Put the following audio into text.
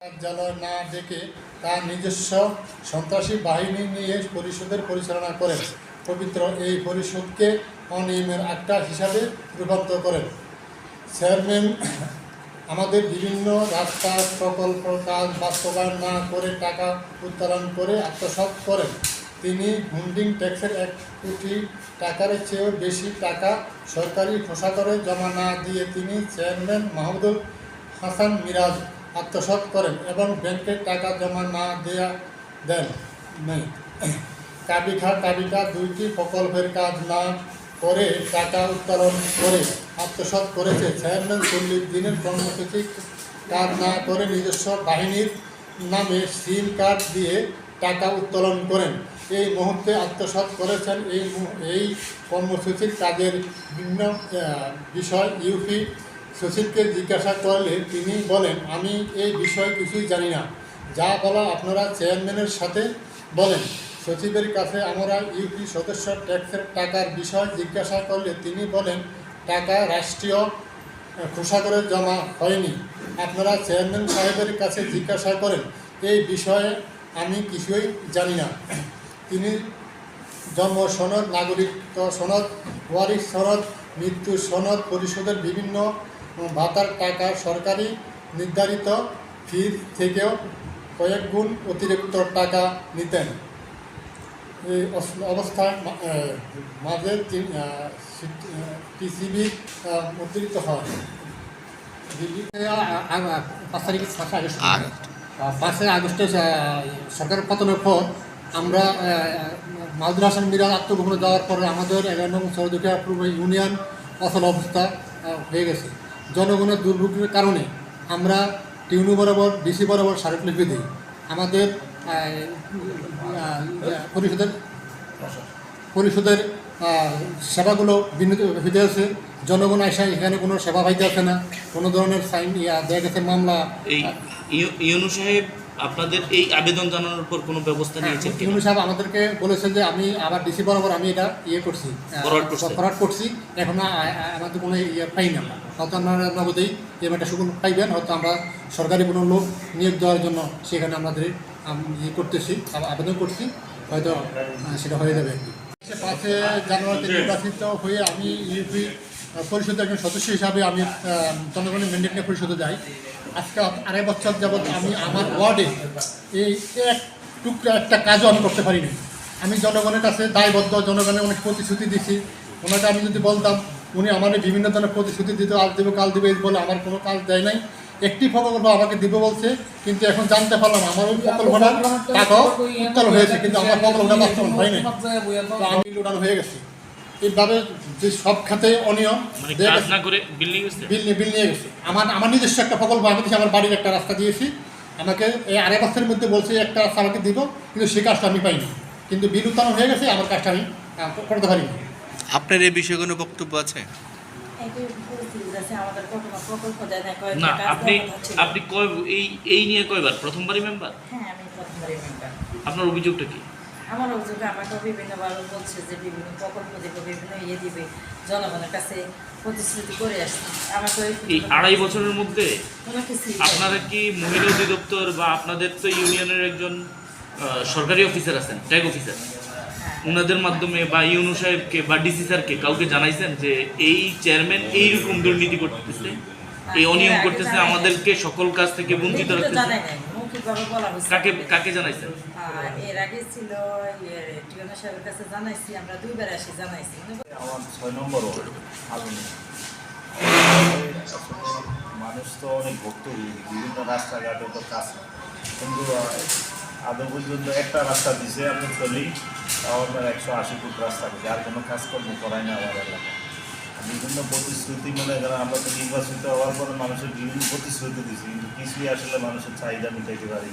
কার্যালয় না ডেকে তার নিজস্ব সন্ত্রাসী বাহিনী নিয়ে পরিষদের পরিচালনা করেন। পবিত্র এই পরিষদকে অনিয়মের আড্ডা হিসাবে রূপান্তর করেন। চেয়ারম্যান, আমাদের বিভিন্ন রাস্তা প্রকল্প কাজ বাস্তবায়ন না করে টাকা উত্তোলন করে আত্মসাৎ করেন। তিনি হুন্ডিং ট্যাক্সের এক কোটি টাকার চেয়েও বেশি টাকা সরকারি কোষাগারে জমা না দিয়ে তিনি চেয়ারম্যান মাহমুদুল হাসান মিরাজ আত্মসাৎ করেন এবং ব্যাংকের টাকা জমা না দেয়া দেন নেই। কাবিখা কাবিকা দুইটি প্রকল্পের কাজ না করে টাকা উত্তোলন করে আত্মসাৎ করেছে। চেয়ারম্যান চল্লিশ দিনের কর্মসূচি কাজ না করে নিজস্ব বাহিনীর নামে সিম কার্ড দিয়ে টাকা উত্তোলন করেন। এই মুহূর্তে আত্মসাৎ করেছেন এই এই কর্মসূচির কাজের বিভিন্ন আহ, বিষয় ইউপি সচিবকে জিজ্ঞাসা করলে তিনি বলেন, আমি এই বিষয়ে কিছুই জানি না। যা বলা আপনারা চেয়ারম্যানের সাথে বলেন। সচিবের কাছে আমরা ইউপি সদস্য ট্যাক্সের টাকার বিষয় জিজ্ঞাসা করলে তিনি বলেন, টাকা রাষ্ট্রীয় কোষাগারে জমা হয়নি। আপনারা চেয়ারম্যান সাহেবের কাছে জিজ্ঞাসা করেন, এই বিষয়ে আমি কিছুই জানি না। তিনি জন্ম সনদ, নাগরিকত্ব সনদ, ওয়ারিশ সনদ, মৃত্যু সনদ পরিষদের বিভিন্ন ভাতার টাকা সরকারি নির্ধারিত ফি থেকেও কয়েক গুণ অতিরিক্ত টাকা নিতেন। এই অবস্থায় মাঝে পিসিবি মুদ্রিত হয়। পাঁচ তারিখে পাঁচই আগস্ট সরকারের পতনের পর আমরা মাহদুর হাসান মিরাজ আত্মগোপনে যাওয়ার পরে আমাদের এগারো নং সহযোগিতা পূর্ব ইউনিয়ন অচল অবস্থা হয়ে গেছে। জনগণের দুর্ভোগের কারণে আমরা টিউনু বরাবর, ডিসি বরাবর স্মারকলিপি দিই। আমাদের পরিষদের পরিষদের সেবাগুলো বিনীত হইতে আছে। জনগণ আসে এখানে কোনো সেবা পাইতে আছে না। কোনো ধরনের সাইন, ইয়া দেয়া গেছে মামলা। ইউনু সাহেব আপনাদের এই আবেদন জানানোর পর কোনো ব্যবস্থা নিয়েছেন কিনা? ইউনু সাহেব আমাদেরকে বলেছেন যে আমি আবার ডিসি বরাবর আমি এটা ইয়ে করছি ফরওয়ার্ড করছি। এখন আমাদের কোনো ইয়ে পাই না হয়তো আপনারা নগদেই পেমেন্টটা সুগুন পাইবেন হয়তো আমরা সরকারি কোনো লোক নিয়োগ দেওয়ার জন্য সেখানে আমাদের ইয়ে করতেছি আবেদন করছি। হয়তো সেটা হয়ে যাবে আর কি। পাঁচে জানুয়ারিতে নির্বাচিত হয়ে আমি ইউপি পরিষদের একজন সদস্য হিসাবে আমি জনগণের ম্যান্ডেট নিয়ে পরিষদে যাই। আজকে আড়াই বছর যাবৎ আমি আমার ওয়ার্ডে এই এক টুকরা একটা কাজও আমি করতে পারিনি আমি জনগণের কাছে দায়বদ্ধ জনগণের অনেক প্রতিশ্রুতি দিছি ওনাকে আমি যদি বলতাম উনি আমাদের বিভিন্ন ধরনের প্রতিশ্রুতি দিত আজ দেবো কাল দেবে বলে আমার কোনো কাজ দেয় নাই একটি প্রকল্প আমাকে দিবে বলছে কিন্তু এখন জানতে পারলাম আমার ওই প্রকল্পটা টাকাও উত্তর হয়েছে কিন্তু আমার প্রকল্পটা বাস্তবায়ন হয়নি আমি লুটানো হয়ে গেছি এইভাবে যে সব খাতে অনিয়ম মানে কাজ না করে বিল্ডিং গেছে বিল নিয়ে বিল নিয়ে গেছে। আমার আমার নিজস্ব একটা প্রকল্প আমি দিয়েছি আমার বাড়ির একটা রাস্তা দিয়েছি। আমাকে এই আড়াই বছরের মধ্যে বলছে একটা রাস্তা আমাকে দিব কিন্তু সেই কাজটা আমি পাইনি। কিন্তু বিল উত্থান হয়ে গেছে আমার কাজটা আমি করতে পারিনি। আপনার এই বিষয়ে কোনো বক্তব্য আছে? না আপনি আপনি কয় এই এই নিয়ে কয়বার? প্রথমবারই মেম্বার হ্যাঁ আমি প্রথমবারই মেম্বার আপনার অভিযোগটা কি? আমার অভিযোগে আমাকে বিভিন্নভাবে বলছে যে বিভিন্ন প্রকল্প দেবে বিভিন্ন ইয়ে দিবে জনগণের কাছে প্রতিশ্রুতি করে আসছে। আমাকে এই আড়াই বছরের মধ্যে কোনো কিছুই আপনারা কি মহিলা অধিদপ্তর বা আপনাদের তো ইউনিয়নের একজন সরকারি অফিসার আছেন ট্যাগ অফিসার ওনাদের মাধ্যমে বা ইউনু সাহেবকে বা ডিসি স্যারকে কাউকে জানাইছেন যে এই চেয়ারম্যান এইরকম দুর্নীতি করতেছে এই অনিয়ম করতেছে আমাদেরকে সকল কাজ থেকে বঞ্চিত রাখতেছে। মৌখিকভাবে বলা হয়েছে। কাকে কাকে জানাইছেন এর আগে ছিল ইয়ে সাহেবের কাছে জানাইছি আমরা দুইবার আসি জানাইছি। আমার ছয় নম্বর মানুষ তো অনেক ভক্তই বিভিন্ন রাস্তাঘাটে তো কাজ হয়। কিন্তু আদৌ পর্যন্ত একটা রাস্তা দিছে আপনি চলি তাও আপনার একশো আশি ফুট রাস্তা দিছে আর কোনো কাজকর্ম করায় না আমার এলাকায়। বিভিন্ন প্রতিশ্রুতি, মনে করেন আমরা তো নির্বাচিত হওয়ার পরে মানুষের বিভিন্ন প্রতিশ্রুতি দিচ্ছি কিন্তু কিছুই আসলে মানুষের চাহিদা মিটাইতে পারি